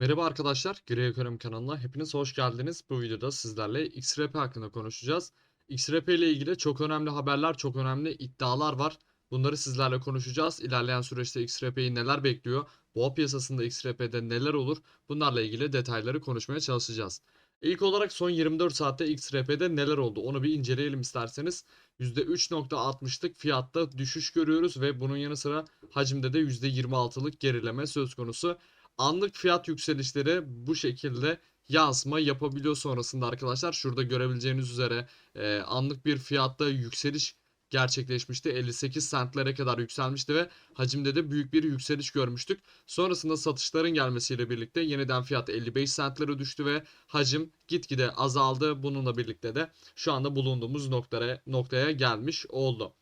Merhaba arkadaşlar, Gri Ekonomi kanalına hepiniz hoş geldiniz. Bu videoda sizlerle XRP hakkında konuşacağız. XRP ile ilgili çok önemli haberler, çok önemli iddialar var. Bunları sizlerle konuşacağız. İlerleyen süreçte XRP'yi neler bekliyor? Boğa piyasasında XRP'de neler olur? Bunlarla ilgili detayları konuşmaya çalışacağız. İlk olarak son 24 saatte XRP'de neler oldu? Onu bir inceleyelim isterseniz. %3.60'lık fiyatta düşüş görüyoruz ve bunun yanı sıra hacimde de %26'lık gerileme söz konusu anlık fiyat yükselişleri bu şekilde yansıma yapabiliyor sonrasında arkadaşlar. Şurada görebileceğiniz üzere e, anlık bir fiyatta yükseliş gerçekleşmişti. 58 centlere kadar yükselmişti ve hacimde de büyük bir yükseliş görmüştük. Sonrasında satışların gelmesiyle birlikte yeniden fiyat 55 centlere düştü ve hacim gitgide azaldı. Bununla birlikte de şu anda bulunduğumuz noktaya, noktaya gelmiş oldu.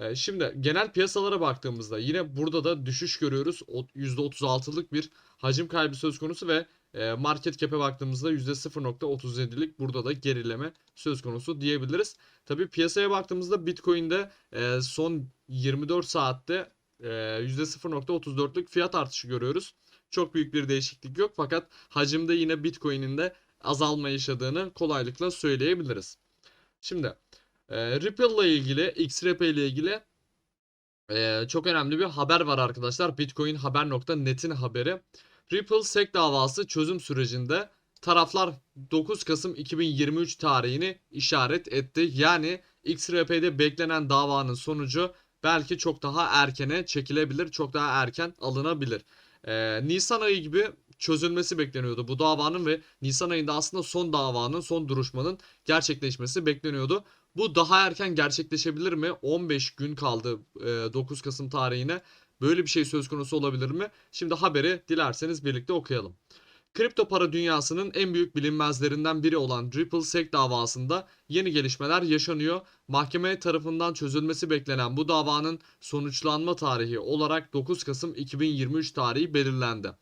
Ee, Şimdi genel piyasalara baktığımızda yine burada da düşüş görüyoruz. O- %36'lık bir hacim kaybı söz konusu ve e, market cap'e baktığımızda %0.37'lik burada da gerileme söz konusu diyebiliriz. Tabii piyasaya baktığımızda Bitcoin'de e, son 24 saatte e, %0.34'lük fiyat artışı görüyoruz. Çok büyük bir değişiklik yok fakat hacimde yine Bitcoin'in de azalma yaşadığını kolaylıkla söyleyebiliriz. Şimdi ee, Ripple ile ilgili, XRP ile ilgili ee, çok önemli bir haber var arkadaşlar. Bitcoin Haber.net'in haberi. Ripple SEC davası çözüm sürecinde taraflar 9 Kasım 2023 tarihini işaret etti. Yani XRP'de beklenen davanın sonucu belki çok daha erkene çekilebilir, çok daha erken alınabilir. Ee, Nisan ayı gibi çözülmesi bekleniyordu bu davanın ve Nisan ayında aslında son davanın, son duruşmanın gerçekleşmesi bekleniyordu. Bu daha erken gerçekleşebilir mi? 15 gün kaldı e, 9 Kasım tarihine. Böyle bir şey söz konusu olabilir mi? Şimdi haberi dilerseniz birlikte okuyalım. Kripto para dünyasının en büyük bilinmezlerinden biri olan Ripple SEC davasında yeni gelişmeler yaşanıyor. Mahkeme tarafından çözülmesi beklenen bu davanın sonuçlanma tarihi olarak 9 Kasım 2023 tarihi belirlendi.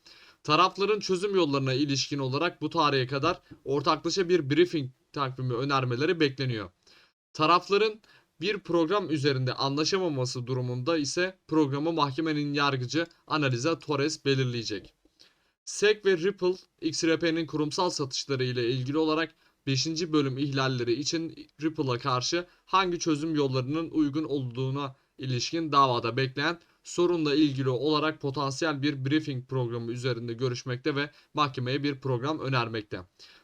Tarafların çözüm yollarına ilişkin olarak bu tarihe kadar ortaklaşa bir briefing takvimi önermeleri bekleniyor. Tarafların bir program üzerinde anlaşamaması durumunda ise programı mahkemenin yargıcı Analiza Torres belirleyecek. SEC ve Ripple XRP'nin kurumsal satışları ile ilgili olarak 5. bölüm ihlalleri için Ripple'a karşı hangi çözüm yollarının uygun olduğuna ilişkin davada bekleyen sorunla ilgili olarak potansiyel bir briefing programı üzerinde görüşmekte ve mahkemeye bir program önermekte.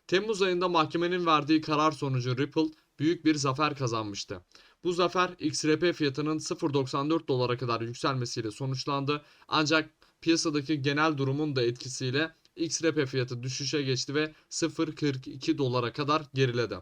Temmuz ayında mahkemenin verdiği karar sonucu Ripple büyük bir zafer kazanmıştı. Bu zafer XRP fiyatının 0.94 dolara kadar yükselmesiyle sonuçlandı. Ancak piyasadaki genel durumun da etkisiyle XRP fiyatı düşüşe geçti ve 0.42 dolara kadar geriledi.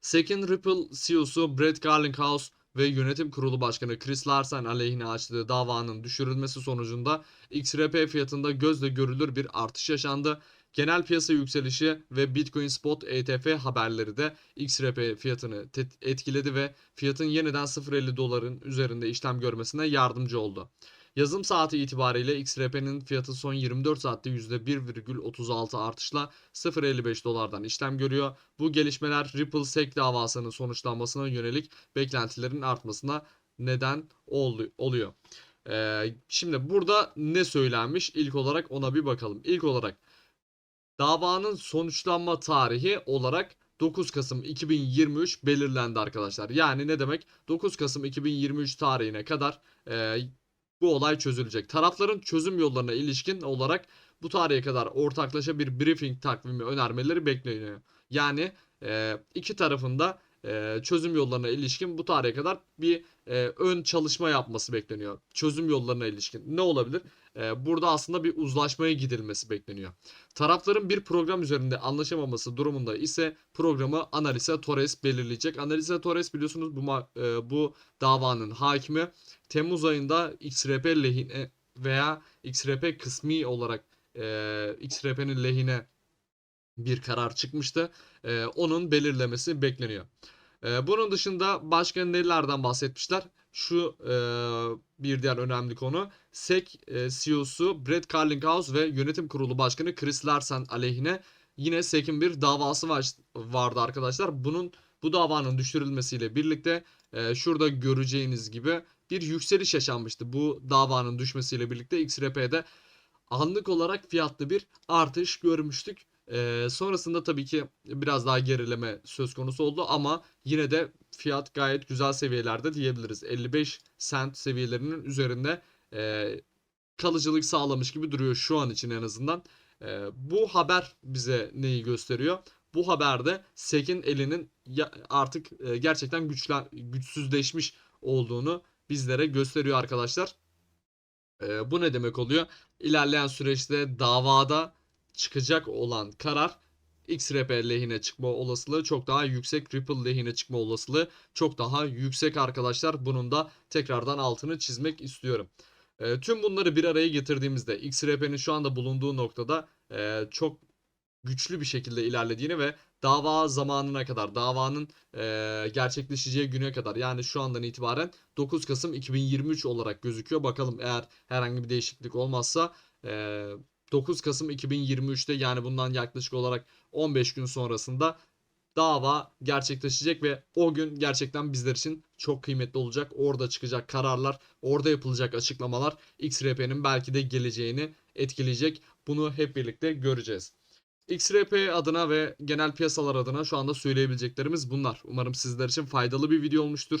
SEC'in Ripple CEO'su Brett Garlinghouse ve yönetim kurulu başkanı Chris Larsen aleyhine açtığı davanın düşürülmesi sonucunda XRP fiyatında gözle görülür bir artış yaşandı. Genel piyasa yükselişi ve Bitcoin Spot ETF haberleri de XRP fiyatını etkiledi ve fiyatın yeniden 0.50 doların üzerinde işlem görmesine yardımcı oldu. Yazım saati itibariyle XRP'nin fiyatı son 24 saatte %1,36 artışla 0.55 dolardan işlem görüyor. Bu gelişmeler Ripple SEC davasının sonuçlanmasına yönelik beklentilerin artmasına neden oluyor. Ee, şimdi burada ne söylenmiş? İlk olarak ona bir bakalım. İlk olarak davanın sonuçlanma tarihi olarak 9 Kasım 2023 belirlendi arkadaşlar. Yani ne demek? 9 Kasım 2023 tarihine kadar e, bu olay çözülecek. Tarafların çözüm yollarına ilişkin olarak bu tarihe kadar ortaklaşa bir briefing takvimi önermeleri bekleniyor. Yani e, iki tarafında e, çözüm yollarına ilişkin bu tarihe kadar bir e, ön çalışma yapması bekleniyor. Çözüm yollarına ilişkin ne olabilir? E, burada aslında bir uzlaşmaya gidilmesi bekleniyor. Tarafların bir program üzerinde anlaşamaması durumunda ise programı Analisa Torres belirleyecek. Analisa Torres biliyorsunuz bu bu davanın hakimi Temmuz ayında XRP lehine veya XRP kısmi olarak e, XRP'nin lehine bir karar çıkmıştı. E, onun belirlemesi bekleniyor. E, bunun dışında başka nelerden bahsetmişler? Şu e, bir diğer önemli konu. SEC e, CEO'su Brett Carlinghouse ve yönetim kurulu başkanı Chris Larsen aleyhine yine SEC'in bir davası var, vardı arkadaşlar. Bunun bu davanın düşürülmesiyle birlikte e, şurada göreceğiniz gibi bir yükseliş yaşanmıştı. Bu davanın düşmesiyle birlikte XRP'de anlık olarak fiyatta bir artış görmüştük. Ee, sonrasında tabii ki biraz daha gerileme söz konusu oldu ama yine de fiyat gayet güzel seviyelerde diyebiliriz. 55 cent seviyelerinin üzerinde e, kalıcılık sağlamış gibi duruyor şu an için en azından. E, bu haber bize neyi gösteriyor? Bu haberde SEC'in elinin artık e, gerçekten güçlen güçsüzleşmiş olduğunu bizlere gösteriyor arkadaşlar. E, bu ne demek oluyor? İlerleyen süreçte davada çıkacak olan karar XRP lehine çıkma olasılığı çok daha yüksek. Ripple lehine çıkma olasılığı çok daha yüksek arkadaşlar. Bunun da tekrardan altını çizmek istiyorum. E, tüm bunları bir araya getirdiğimizde XRP'nin şu anda bulunduğu noktada e, çok güçlü bir şekilde ilerlediğini ve dava zamanına kadar, davanın e, gerçekleşeceği güne kadar yani şu andan itibaren 9 Kasım 2023 olarak gözüküyor. Bakalım eğer herhangi bir değişiklik olmazsa e, 9 Kasım 2023'te yani bundan yaklaşık olarak 15 gün sonrasında dava gerçekleşecek ve o gün gerçekten bizler için çok kıymetli olacak. Orada çıkacak kararlar, orada yapılacak açıklamalar XRP'nin belki de geleceğini etkileyecek. Bunu hep birlikte göreceğiz. XRP adına ve genel piyasalar adına şu anda söyleyebileceklerimiz bunlar. Umarım sizler için faydalı bir video olmuştur.